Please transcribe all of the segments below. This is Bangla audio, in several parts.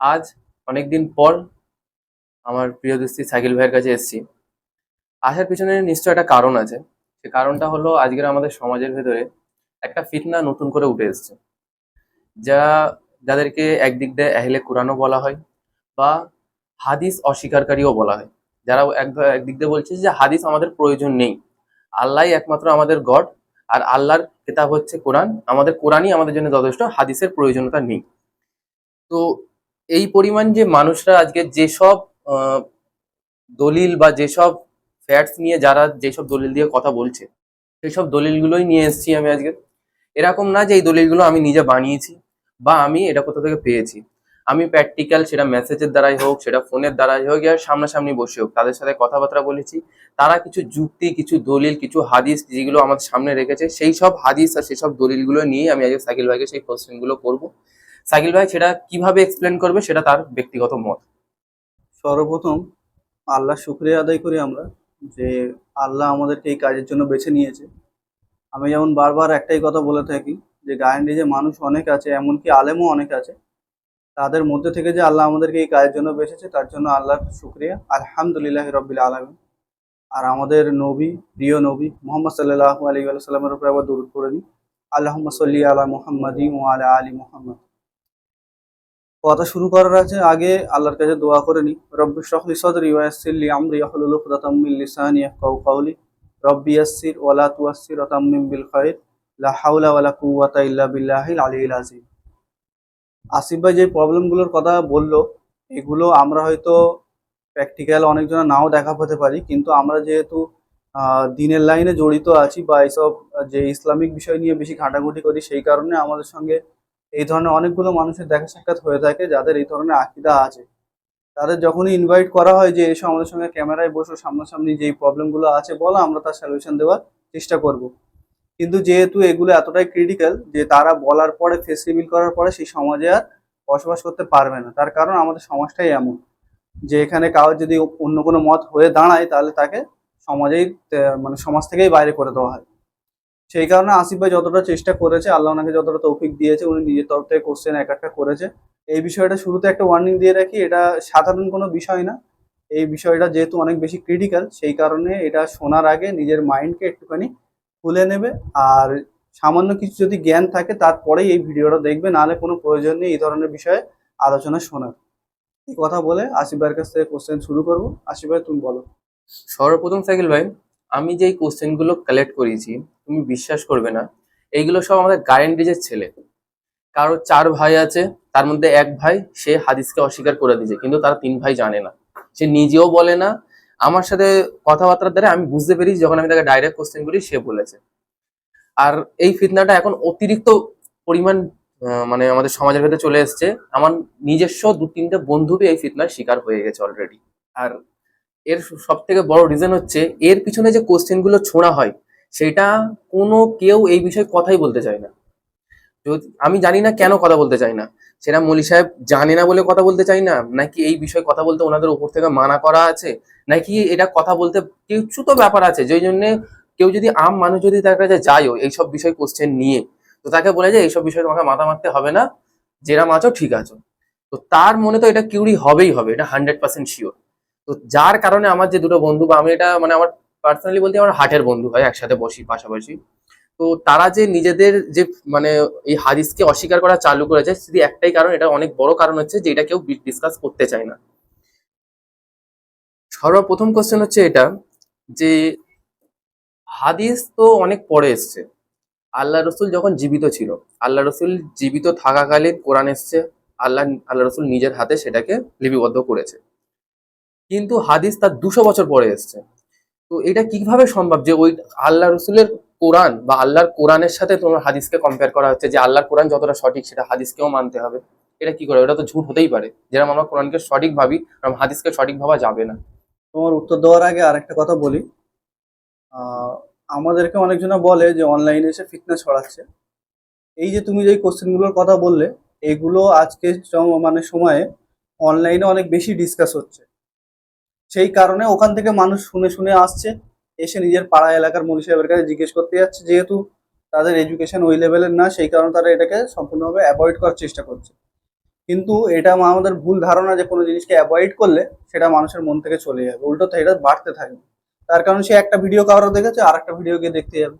আজ অনেকদিন পর আমার প্রিয় দোস্তি সাইকেল ভাইয়ের কাছে এসেছি। আসার পিছনে নিশ্চয় একটা কারণ আছে। সে কারণটা হলো আজকের আমাদের সমাজের ভেতরে একটা ফিতনা নতুন করে উঠে এসেছে। যা যাদেরকে একদিক দিয়ে আহলে কোরআনও বলা হয় বা হাদিস অস্বীকারীও বলা হয়। যারা এক একদিক দিয়ে বলছে যে হাদিস আমাদের প্রয়োজন নেই। আল্লাহ একমাত্র আমাদের গড আর আল্লাহর কিতাব হচ্ছে কোরআন। আমাদের কোরআনই আমাদের জন্য যথেষ্ট, হাদিসের প্রয়োজনীয়তা নেই। তো এই পরিমাণ যে মানুষরা আজকে যেসব দলিল বা যেসব ফ্যাক্টস নিয়ে যারা যেসব দলিল দিয়ে কথা বলছে, সেসব দলিলগুলোই নিয়ে এসেছি আমি আজকে। এরকম না যে এই দলিলগুলো আমি নিজে বানিয়েছি বা আমি এটা কোথা থেকে পেয়েছি। আমি প্র্যাকটিক্যাল সেটা মেসেজের দ্বারাই হোক, সেটা ফোনের দ্বারাই হোক আর সামনাসামনি বসে হোক, তাদের সাথে কথাবার্তা বলেছি। তারা কিছু যুক্তি, কিছু দলিল, কিছু হাদিস যেগুলো আমাদের সামনে রেখেছে, সেই সব হাদিস আর সেই সব দলিলগুলো নিয়ে আমি আজকে সাইকেল ভাইকে সেই কোশ্চেনগুলো করব। সাইকেল ভাই, সেটা কীভাবে এক্সপ্লেন করবে সেটা তার ব্যক্তিগত মত। সর্বপ্রথম আল্লাহ শুক্রিয়া আদায় করি আমরা যে আল্লাহ আমাদেরকে এই কাজের জন্য বেছে নিয়েছে। আমি যেমন বারবার একটাই কথা বলে থাকি যে গায়েন্ডি যে মানুষ অনেক আছে, এমনকি আলেমও অনেক আছে, তাদের মধ্যে থেকে যে আল্লাহ আমাদেরকে এই কাজের জন্য বেছেছে, তার জন্য আল্লাহর শুক্রিয়া। আলহামদুলিল্লাহ রব্বিল আলমী আর আমাদের নবী, প্রিয় নবী মোহাম্মদ সাল্লাহ আলী সাল্লামের উপরে আবার দূর করে নিই আল্লাহ সাল্লি আলা মোহাম্মদী ও আলা আলী মোহাম্মদ। কথা শুরু করার আছে, আগে আল্লাহর কাছে দোয়া করে নি। রব্বি শহলি সদরি ওয়াসিল্লি আমরি, ইয়াহলুল উকদাতাম মিন লিসানি রব্বি ইয়াসসির ওয়ালা তুয়াসসির তাম্মিম বিল খাইর। লা হাওলা ওয়ালা কুওয়াতা ইল্লা বিল্লাহিল আলিয়্যিল আযীম। আসিফ ভাই যে প্রবলেমগুলোর কথা বলল, এগুলো আমরা হয়তো প্র্যাকটিক্যাল অনেকজন নাও দেখা পেতে পারি, কিন্তু আমরা যেহেতু দিনের লাইনে জড়িত আছি বা এইসব যে ইসলামিক বিষয় নিয়ে বেশি ঘাঁটাঘুঁটি করি, সেই কারণে আমাদের সঙ্গে এই ধরনের অনেকগুলো মানুষের দেখা সাক্ষাৎ হয়ে থাকে যাদের এই ধরনের আকিদা আছে। তাদের যখনই ইনভাইট করা হয় যে এসো আমাদের সঙ্গে ক্যামেরায় বসো, সামনাসামনি যেই প্রবলেমগুলো আছে বলো, আমরা তার সলিউশন দেওয়ার চেষ্টা করব। কিন্তু যেহেতু এগুলো এতটাই ক্রিটিক্যাল যে তারা বলার পরে ফেস রিভিল করার পরে সেই সমাজে আর বসবাস করতে পারবে না। তার কারণ আমাদের সমাজটাই এমন। যে এখানে কারোর যদি অন্য কোনো মত হয়ে দাঁড়ায়, তাহলে তাকে সমাজেই মানে সমাজ থেকেই বাইরে করে দেওয়া হয়। সেই কারণে আসিফ ভাই যতটা চেষ্টা করেছে, আল্লাহ ওনাকে যতটা তৌফিক দিয়েছে, উনি নিজের তরফ থেকে কোশ্চেন এক একটা করেছে। এই বিষয়টা শুরুতে একটা ওয়ার্নিং দিয়ে রাখি, এটা সাধারণ কোনো বিষয় না। এই বিষয়টা যেহেতু অনেক বেশি ক্রিটিক্যাল সেই কারণে এটা শোনার আগে নিজের মাইন্ডকে একটুখানি খুলে নেবে। আর সামান্য কিছু যদি জ্ঞান থাকে, তারপরেই এই ভিডিওটা দেখবে, নাহলে কোনো প্রয়োজন নেই এই ধরনের বিষয়ে আলোচনা শোনার। এই কথা বলে আসিফ ভাইয়ের কাছ থেকে কোশ্চেন শুরু করব। আসিফ ভাই, তুমি বলো। সর্বপ্রথম সাইকেল ভাই আমি যেই কোশ্চেনগুলো কালেক্ট করেছি, তুমি বিশ্বাস করবে না, এইগুলো সব আমাদের গায়েন্ডিজের ছেলে। কারও চার ভাই আছে, তার মধ্যে এক ভাই, সে হাদিসকে অস্বীকার করে দিয়েছে, কিন্তু তারা তিন ভাই জানে না। সে নিজেও বলে না। আমার সাথে কথাবার্তার দ্বারা আমি বুঝতে পেরেছি, যখন আমি তাকে ডাইরেক্ট কোশ্চেন করি, সে বলেছে। আর এই ফিতনাটা এখন অতিরিক্ত পরিমাণ মানে আমাদের সমাজের ভেতরে চলে এসছে। আমার নিজস্ব দু তিনটে বন্ধুকে এই ফিতনার শিকার হয়ে গেছে অলরেডি আর এর সব থেকে বড় রিজন হচ্ছে, এর পিছনে যে কোশ্চেনগুলো ছোঁড়া হয়, সেটা কোনো কেউ এই বিষয়ে কথাই বলতে চায় না। যদি- আমি জানি না কেন কথা বলতে চাই না। সেটা মলি সাহেব জানে না বলে কথা বলতে চাই না, নাকি এই বিষয়ে কথা বলতে ওনাদের উপর থেকে মানা করা আছে, নাকি এটা কথা বলতে কিছু তো ব্যাপার আছে, যেই জন্য কেউ যদি আম মানুষ যদি তার কাছে যায়ও এইসব বিষয় কোশ্চেন নিয়ে, তো তাকে বলে যে এইসব বিষয়ে তোমাকে মাথা মারতে হবে না, যেরাম আছো ঠিক আছো। তো তার মনে তো এটা কিউরি হবেই হবে, এটা হান্ড্রেড পার্সেন্ট শিওর তো যার কারণে আমার যে দুটো বন্ধু, বা আমি এটা মানে আমার পার্সোনালি বলতে আমার হাটের বন্ধু হয়, একসাথে বসি পাশাপাশি। তো তারা যে নিজেদের যে মানে এই হাদিসকে অস্বীকার করা চালু করেছে, শুধু একটাই কারণ, এটা অনেক বড় কারণ হচ্ছে যে এটা কেউ ডিসকাস করতে চায় না। সর্বপ্রথম কোশ্চেন হচ্ছে এটা, যে হাদিস তো অনেক পরে এসছে। আল্লাহ রসুল যখন জীবিত ছিল, আল্লাহ রসুল জীবিত থাকাকালীন কোরআন এসছে, আল্লাহ আল্লাহ রসুল নিজের হাতে সেটাকে লিপিবদ্ধ করেছে। কিন্তু হাদিস তার দুশো বছর পরে এসছে। তো এটা কীভাবে সম্ভব যে ওই আল্লাহ রসুলের কোরআন বা আল্লাহর কোরআনের সাথে তোমার হাদিসকে কম্পেয়ার করা হচ্ছে, যে আল্লাহর কোরআন যতটা সঠিক সেটা হাদিসকেও মানতে হবে? এটা কি করে? এটা তো ঝুট হতেই পারে। যেরকম আমরা কোরআনকে সঠিক ভাবি ওরকম হাদিসকে সঠিক ভাবা যাবে না। তোমার উত্তর দেওয়ার আগে আরেকটা কথা বলি। আমাদেরকে অনেকজনা বলে যে অনলাইনে এসে ফিটনেস ছড়াচ্ছে। এই যে তুমি যে কোশ্চেনগুলোর কথা বললে, এগুলো আজকে মানে সময়ে অনলাইনে অনেক বেশি ডিসকাস হচ্ছে। সেই কারণে ওখান থেকে মানুষ শুনে শুনে আসছে, এসে নিজের পাড়া এলাকার মলি সাহেবের কাছে জিজ্ঞেস করতে যাচ্ছে, যেহেতু তাদের এডুকেশন ওই লেভেলের না, সেই কারণে তারা এটাকে সম্পূর্ণভাবে অ্যাভয়েড করার চেষ্টা করছে। কিন্তু এটা আমাদের ভুল ধারণা যে কোনো জিনিসকে অ্যাভয়েড করলে সেটা মানুষের মন থেকে চলে যাবে, উল্টো এটা বাড়তে থাকবে। তার কারণ সে একটা ভিডিও কারও দেখেছে আর একটা ভিডিও গিয়ে দেখতে যাবে।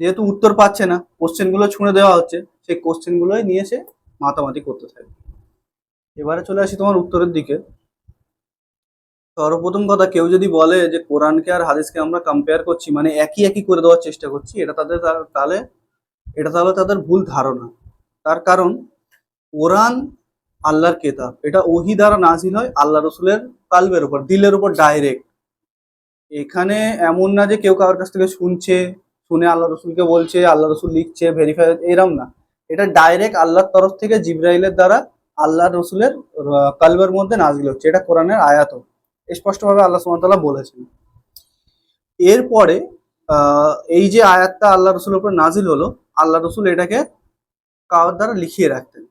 যেহেতু উত্তর পাচ্ছে না কোশ্চেনগুলো ছুঁড়ে দেওয়া হচ্ছে, সেই কোশ্চেনগুলোই নিয়ে সে মাতামাতি করতে থাকবে। এবারে চলে আসি তোমার উত্তরের দিকে। সর্বপ্রথম কথা, কেউ যদি বলে যে কোরআনকে আর হাদিসকে আমরা কম্পেয়ার করছি মানে একই একই করে দেওয়ার চেষ্টা করছি, এটা তাদের তাহলে, এটা তাহলে তাদের ভুল ধারণা। তার কারণ, কোরআন আল্লাহর কেতাব। এটা ওহি দ্বারা নাজিল হয় আল্লাহ রসুলের কালবের উপর, দিলের উপর ডাইরেক্ট এখানে এমন না যে কেউ কারোর কাছ থেকে শুনছে, শুনে আল্লাহ রসুলকে বলছে, আল্লাহ রসুল লিখছে ভেরিফাই এরম না। এটা ডাইরেক্ট আল্লাহর তরফ থেকে জিব্রাইলের দ্বারা আল্লাহ রসুলের কালবের মধ্যে নাজিল হচ্ছে। এটা কোরআনের আয়াত। স্পষ্টভাবে আল্লাহ সুমতাল্লাহ বলেছেন। এরপরে এই যে আয়াতটা আল্লাহ রসুলের উপর নাজিল হলো, আল্লাহ রসুল এটাকে কারোর দ্বারা লিখিয়ে রাখতেন।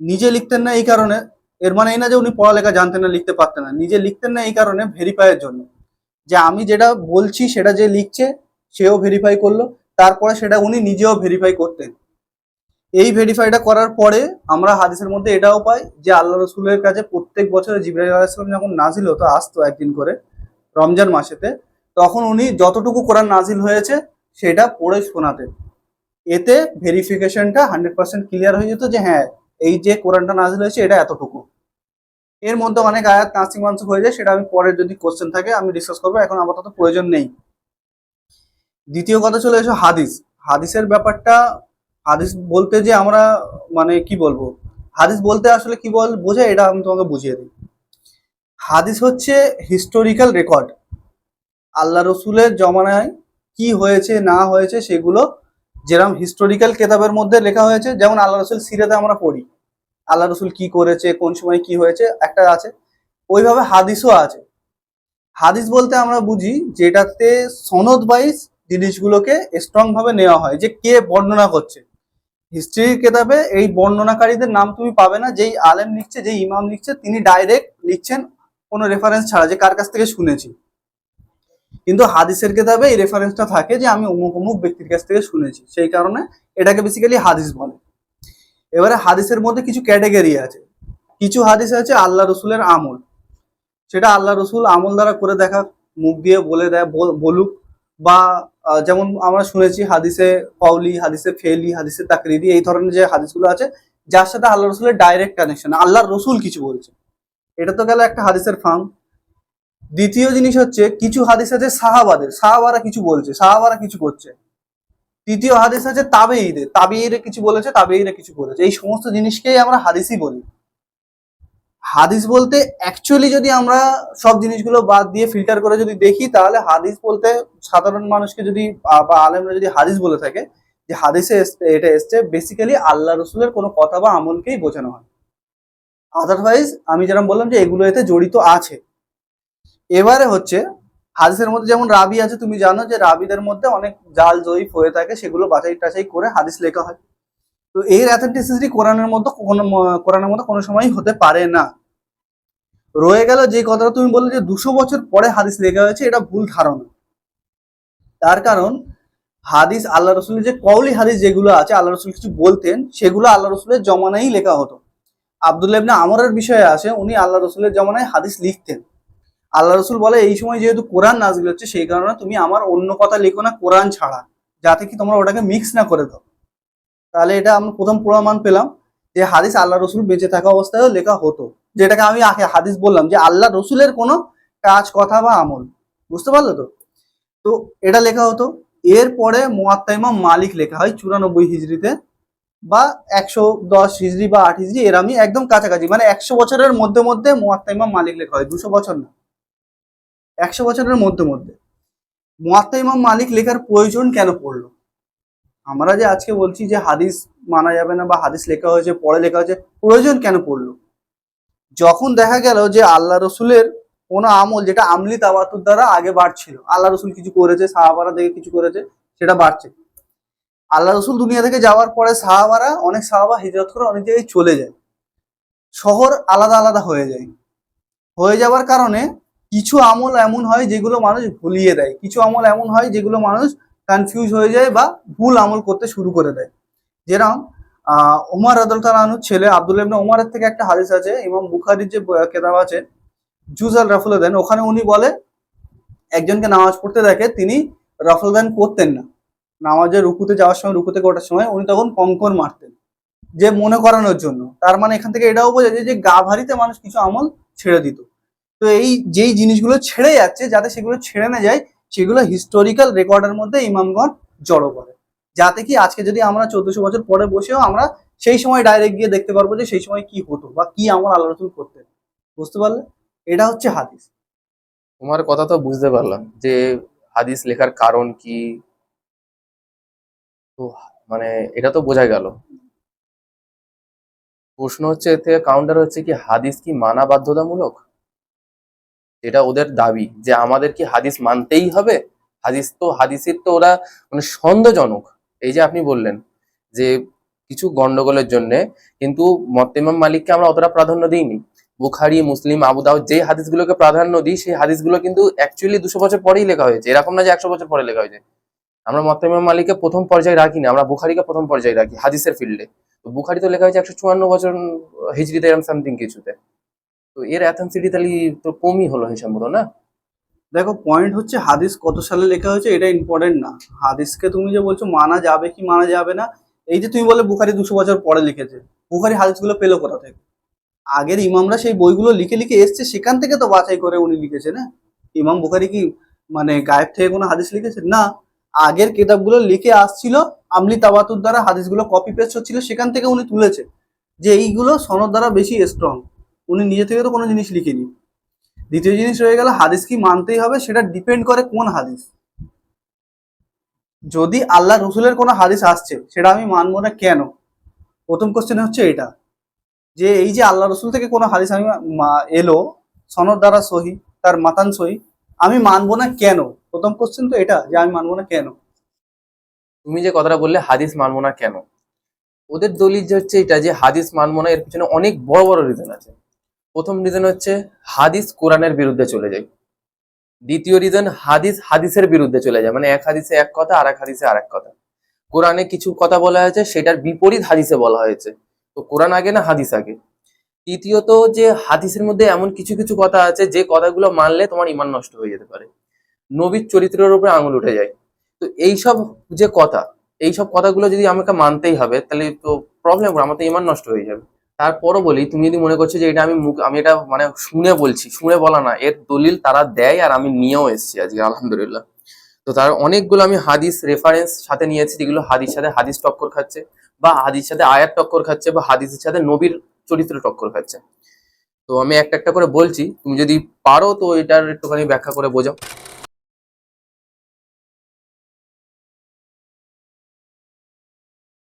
নিজে লিখতেন না এই কারণে, এর মানে এই না যে উনি পড়ালেখা জানতেন না, লিখতে পারতেন না। নিজে লিখতেন না এই কারণে ভেরিফাইয়ের জন্য। যে আমি যেটা বলছি, সেটা যে লিখছে, সেও ভেরিফাই করল, তারপরে সেটা উনি নিজেও ভেরিফাই করতেন। এই ভেরিফাইটা করার পরে আমরা হাদিসের মধ্যে এটাও পাই যে আল্লাহ রসুলের কাছে প্রত্যেক বছরে জিব্রাইল আলাইসালাম যখন নাজিল হতো আসতো একদিন করে, রমজান মাসেতে, তখন উনি যতটুকু কোরআন নাজিল হয়েছে সেটা পড়ে শোনাতেন। এতে ভেরিফিকেশনটা হান্ড্রেড পার্সেন্ট ক্লিয়ার হয়ে যেত যে হ্যাঁ এই যে কোরআনটা নাজিল হয়েছে এটা এতটুকু। এর মধ্যে অনেক আয়াত নাসিক মানসুক হয়ে যায়, সেটা আমি পরে যদি কোশ্চেন থাকে আমি ডিসকাস করব, এখন আপাতত প্রয়োজন নেই। দ্বিতীয় কথা চলে এসো হাদিস। হাদিসের ব্যাপারটা হাদিস বলতে যে আমরা মানে কি বলব? হাদিস বলতে আসলে কি বল বোঝায় এটা আমি তোমাকে বুঝিয়ে দিই। হাদিস হচ্ছে হিস্টোরিক্যাল রেকর্ড আল্লাহ রসুলের জমানায় কি হয়েছে, না হয়েছে, সেগুলো যেরকম হিস্টোরিক্যাল কেতাবের মধ্যে লেখা হয়েছে, যেমন আল্লাহ রসুল সিরাতে আমরা পড়ি। আল্লাহ রসুল কি করেছে, কোন সময় কি হয়েছে, একটা আছে। ওইভাবে হাদিসও আছে। হাদিস বলতে আমরা বুঝি যেটাতে সনদ ওয়াইজ জিনিসগুলোকে স্ট্রং ভাবে নেওয়া হয়, যে কে বর্ণনা করছে। হিস্ট্রির কেতাবে এই বর্ণনাকারীদের নাম তুমি পাবে না। যেই আলেম লিখছে, যেই ইমাম লিখছে, তিনি ডাইরেক্ট লিখছেন কোনো রেফারেন্স ছাড়া, যে কার কাছ থেকে শুনেছি। কিন্তু হাদিসের কেতাবে এই রেফারেন্সটা থাকে যে আমি অমুক অমুক ব্যক্তির কাছ থেকে শুনেছি। সেই কারণে এটাকে বেসিক্যালি হাদিস বলে। এবারে হাদিসের মধ্যে কিছু ক্যাটাগরি আছে। কিছু হাদিস আছে আল্লাহ রসুলের আমল। সেটা আল্লাহ রসুল আমল দ্বারা করে দেখা, মুখ দিয়ে বলে দেয়, বল- বলুক। বা যেমন আমরা শুনেছি হাদিসে কওলি, হাদিসে ফেলি, হাদিসে তাকরিদি এই ধরনের যে হাদিসগুলো আছে, যার সাথে আল্লাহ রসুলের ডাইরেক্ট কানেকশন আল্লাহর রসুল কিছু বলছে। এটা তো গেল একটা হাদিসের ফার্ম দ্বিতীয় জিনিস হচ্ছে, কিছু হাদিস আছে সাহাবাদের, সাহাবারা কিছু বলছে, সাহাবারা কিছু করছে। তৃতীয় হাদিস আছে তাবেইদের তাবেইরে কিছু বলেছে তাবেইরে কিছু বলেছে এই সমস্ত জিনিসকেই আমরা হাদিসই বলি। হাদিস বলতে অ্যাকচুয়ালি যদি আমরা সব জিনিসগুলো বাদ দিয়ে ফিল্টার করে যদি দেখি, তাহলে হাদিস বলতে সাধারণ মানুষকে যদি, বা আলেমরা যদি হাদিস বলে থাকে, যে হাদিসে এটা এসছে বেসিক্যালি আল্লাহ রসুলের কোনো কথা বা আমলকেই বোঝানো হয় আদারওয়াইজ আমি যেরকম বললাম যে এগুলো এতে জড়িত আছে। এবারে হচ্ছে, হাদিসের মধ্যে যেমন রাবি আছে, তুমি জানো যে রাবিদের মধ্যে অনেক জাল জয়ীফ হয়ে থাকে, সেগুলো বাছাই টাছাই করে হাদিস লেখা হয়। তো এর অ্যাথেন্টিসিটি কোরআনের মধ্যে কোনো, কোরআনের মধ্যে কোনো সময়ই হতে পারে না। রয়ে গেল যে কথাটা তুমি বললে যে দুশো বছর পরে হাদিস লেখা হয়েছে, এটা ভুল ধারণা। তার কারণ, হাদিস আল্লাহ রসুলের যে কওলি হাদিস যেগুলো আছে, আল্লাহ রসুল কিছু বলতেন, সেগুলো আল্লাহ রসুলের জমানায় লেখা হতো। আবদুল্লাহ ইবনে আমরের বিষয়ে আসে উনি আল্লাহ রসুলের জমানায় হাদিস লিখতেন। আল্লাহ রসুল বলে, এই সময় যেহেতু কোরআন নাজগিল হচ্ছে, সেই কারণে তুমি আমার অন্য কথা লিখো না, কোরআন ছাড়া। যাতে কি তোমরা ওটাকে মিক্স না করে দাও। তাহলে এটা আমরা প্রথম প্রমাণ পেলাম যে হাদিস আল্লাহ রসুল বেঁচে থাকা অবস্থায়ও লেখা হতো। যেটাকে আমি আগে হাদিস বললাম যে আল্লাহ রসুলের কোনো কাজ, কথা বা আমল। বুঝতে পারল তো? তো এটা লেখা হতো, এরপরে মোয়াত্তাইমা মালিক লেখা হয় চুরানব্বই হিজড়িতে বা একশো দশ হিজড়ি বা আট হিজড়ি এরামই একদম কাছাকাছি মানে একশো বছরের মধ্যে মধ্যে মোয়াত্তাইমা মালিক লেখা হয়, দুশো বছর না। একশো বছরের মধ্যে মধ্যে। মোয়াত্তা ইমাম মালিক লেখার প্রয়োজন কেন পড়ল? আমরা যে আজকে বলছি যে হাদিস মানা যাবে না বা হাদিস লেখা হয়েছে, পরে লেখা হয়েছে, প্রয়োজন কেন পড়ল? যখন দেখা গেল যে আল্লাহ রসুলের কোনো আমল যেটা আমলি তাবাতুর দ্বারা আগে বাড়ছিল, আল্লাহ রসুল কিছু করেছে, সাহাবারা দেখে কিছু করেছে, সেটা বাড়ছে। আল্লাহ রসুল দুনিয়া থেকে যাওয়ার পরে সাহাবারা, অনেক সাহাবা হিজরত করে অনেক জায়গায় চলে যায়। শহর আলাদা আলাদা হয়ে যায়। হয়ে যাওয়ার কারণে কিছু আমল এমন হয় যেগুলো মানুষ ভুলিয়ে দেয়। কিছু আমল এমন হয় যেগুলো মানুষ কনফিউজ হয়ে যায় বা ভুল আমল করতে শুরু করে দেয়। যেরকম ওমর আদুল তালানুর ছেলে আব্দুল ইবনে ওমরের থেকে একটা হাদিস আছে, ইমাম বুখারির যে কেতাব আছে, জুজ আল রাফুল দেন, ওখানে উনি বলে, একজনকে নামাজ পড়তে দেখে তিনি রাফুল দান করতেন না। নামাজের রুকুতে যাওয়ার সময়, রুকুতে ওঠার সময় উনি তখন কঙ্কর মারতেন, যে মনে করানোর জন্য। তার মানে এখান থেকে এটাও বোঝা যায় যে গা ভারিতে মানুষ কিছু আমল ছেড়ে দিত। তো এই যেই জিনিসগুলো ছেড়ে যাচ্ছে, যাতে সেগুলো ছেড়ে না যায়, সেগুলো হিস্টোরিক্যাল রেকর্ডের মধ্যে ইমামগণ জড়ো করে। যাতে কি আজকে যদি আমরা চোদ্দশো বছর পরে বসেও আমরা সেই সময় ডাইরেক্ট গিয়ে দেখতে পারব যে সেই সময় কি হতো বা কি আমার রসুল করতেন বুঝতে পারলে? এটা হচ্ছে হাদিস। তোমার কথা তো বুঝতে পারলাম যে হাদিস লেখার কারণ কি? তো মানে এটা তো বোঝা গেল। প্রশ্ন হচ্ছে এর থেকে কাউন্টার হচ্ছে কি হাদিস কি মানা বাধ্যতামূলক? এটা ওদের দাবি যে আমাদের কি হাদিস মানতেই হবে? হাদিস তো, হাদিসের তো ওরা মানে সন্দেহজনক। এই যে আপনি বললেন যে কিছু গন্ডগোলের জন্য, কিন্তু মত্তেমাম মালিককে আমরা অতটা প্রাধান্য দিইনি। বুখারি, মুসলিম, আবু দাউদ যে হাদিসগুলোকে প্রাধান্য দিই, সেই হাদিসগুলো কিন্তু অ্যাকচুয়ালি দুশো বছর পরেই লেখা হয়েছে। এরকম না যে একশো বছর পরে লেখা হয়েছে। আমরা মত্তেমাম মালিককে প্রথম পর্যায়ে রাখি না, আমরা বুখারিকে প্রথম পর্যায়ে রাখি হাদিসের ফিল্ডে তো বুখারি তো লেখা হয়েছে একশো চুয়ান্ন বছর হিজড়িতে এরকম সামথিং কিছুতে। তো এর অ্যাথেন্সিটি তাহলে তো কমই হলো হিসাব মতো, না? দেখো পয়েন্ট হচ্ছে হাদিস কত সালে লেখা হয়েছে, এটা ইম্পর্টেন্ট না। হাদিসকে তুমি যে বলছো, মানা যাবে কি মানা যাবে না, এই যে তুমি বলে বুখারি দুশো বছর পরে লিখেছে, বুখারি হাদিসগুলো পেল কোথা থেকে? আগের ইমামরা সেই বইগুলো লিখে লিখে এসছে, সেখান থেকে তো বাছাই করে উনি লিখেছে না? ইমাম বুখারি কি মানে গায়েব থেকে কোনো হাদিস লিখেছে? না। আগের কিতাবগুলো লিখে আসছিল, আমলি তাবাতুর দ্বারা হাদিসগুলো কপি পেস্ট হচ্ছিল, সেখান থেকে উনি তুলেছে, যে এইগুলো সনদ দ্বারা বেশি স্ট্রং উনি নিজে থেকে তো কোনো জিনিস লিখেনি। দ্বিতীয় জিনিস রয়ে গেল, হাদিস কি মানতেই হবে সেটা ডিপেন্ড করে কোন হাদিস। যদি আল্লাহ রসুলের কোনো হাদিস আসছে, সেটা আমি মানবো না কেন? প্রথম কোশ্চেন হচ্ছে এটা, যে এই যে আল্লাহ রসুল থেকে কোনো হাদিস আমি এলো, সনদ দ্বারা সহি, তার মাতান সহি, আমি মানবো না কেন? প্রথম কোশ্চেন তো এটা, যে আমি মানবো না কেন? তুমি যে কথাটা বললে, হাদিস মানবো না কেন? ওদের দলিল যে হচ্ছে এটা, যে হাদিস মানবো না, এর পিছনে অনেক বড় বড় রিজন আছে। প্রথম রিজন হচ্ছে হাদিস কোরআনের বিরুদ্ধে চলে যায়। দ্বিতীয় রিজন হাদিস হাদিসের বিরুদ্ধে চলে যায় মানে এক হাদিসে এক কথা আর এক হাদিসে আর এক কথা। কোরআনে কিছু কথা বলা হয়েছে, সেটার বিপরীত হাদিসে বলা হয়েছে। তো কোরআন আগে না হাদিস আগে? তৃতীয়ত যে হাদিসের মধ্যে এমন কিছু কিছু কথা আছে, যে কথাগুলো মানলে তোমার ইমান নষ্ট হয়ে যেতে পারে। নবীর চরিত্রের উপরে আঙুল উঠে যায়। তো এইসব যে কথা, এইসব কথাগুলো যদি আমাকে মানতেই হবে, তাহলে তো প্রবলেম আমার তো ইমান নষ্ট হয়ে যাবে। তারপরও বলি, তুমি যদি মনে করছ যে এটা আমি মুখ আমি এটা মানে শুনে বলছি, শুনে বলা না, এর দলিল তারা দেয় আর আমি নিয়েও এসেছি আজকে, আলহামদুলিল্লাহ। তো তার অনেকগুলো আমি হাদিস রেফারেন্স সাথে নিয়েছি যেগুলো হাদিস সাথে হাদিস টক্কর খাচ্ছে, বা হাদিস সাথে আয়াত টক্কর খাচ্ছে, বা হাদিসের সাথে নবীর চরিত্র টক্কর খাচ্ছে। তো আমি একটা একটা করে বলছি, তুমি যদি পারো তো এটার একটুখানি ব্যাখ্যা করে বোঝাও।